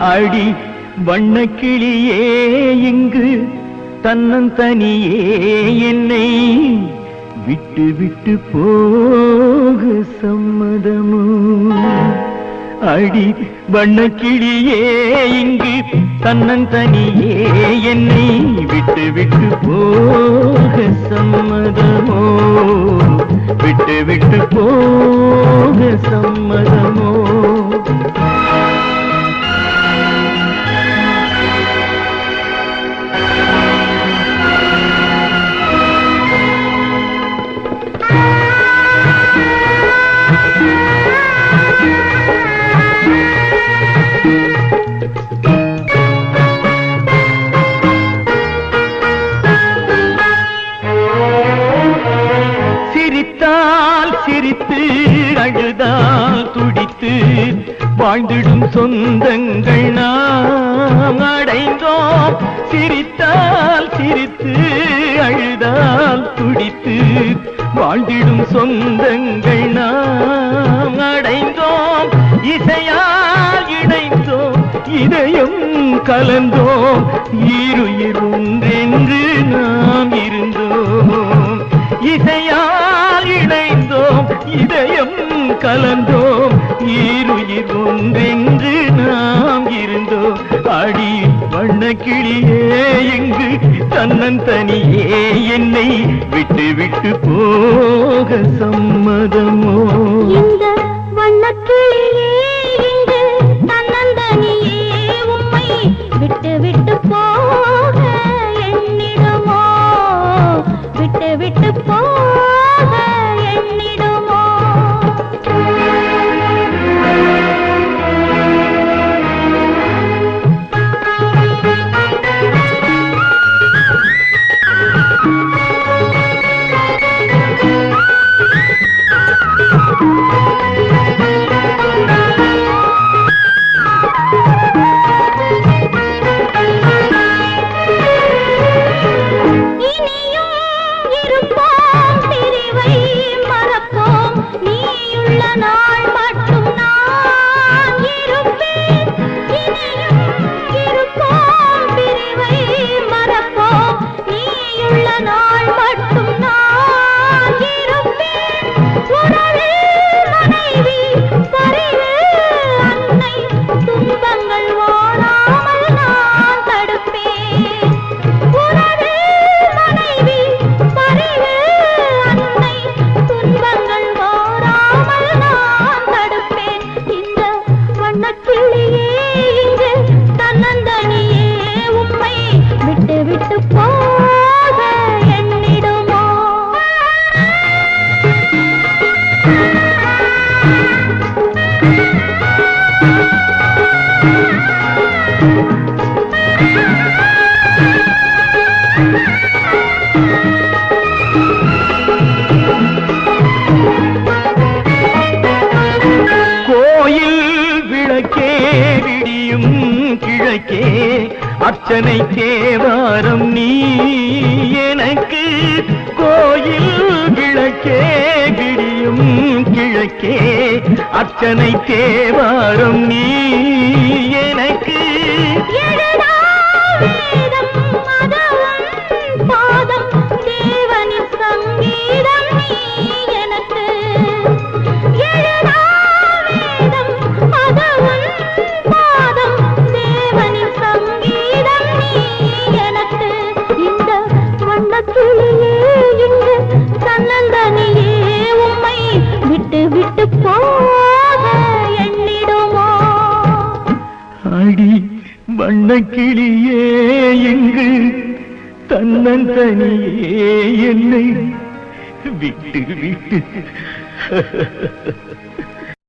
அடி வண்ண கிளியே இங்கு தன்னந்தனியே என்னை விட்டு விட்டு போக சம்மதமோ. அடி வண்ண கிளியே இங்கு தன்னந்தனியே என்னை விட்டு விட்டு போக சம்மதமோ. விட்டு விட்டு போக சம்மதம். வாழ்ந்திடும் சொந்தங்கள் நாம் அடைந்தோம். சிரித்தால் சிரித்து அழுதால் துடித்து வாழ்ந்திடும் சொந்தங்கள் நாம் அடைந்தோம். இசையால் இணைந்தோம் இதயம் கலந்தோம். ஈருயிர் ஒன்றென்று நாம் இருந்தோம். இசையால் இணைந்தோம் இதயம் கலந்தோம். ஈருயிர் ஒன்றென்று நாம் இருந்தோம் அடி வண்ண கிளியே எங்கு தன்னன் தனியே என்னை விட்டு விட்டு போக சம்மதமோ. விட்டு போக எண்ணிடுமோ கோயில் விளக்கே விடியும். கிழக்கே அர்ச்சனை தேவாரம் நீ எனக்கு. கோயில் கிழக்கே கிடியும் கிழக்கே அர்ச்சனை தேவாரம் நீ எனக்கு. அடி வண்ணக்கிளியே எங்கு? தன்னன் தனியே என்னை விட்டு விட்டு.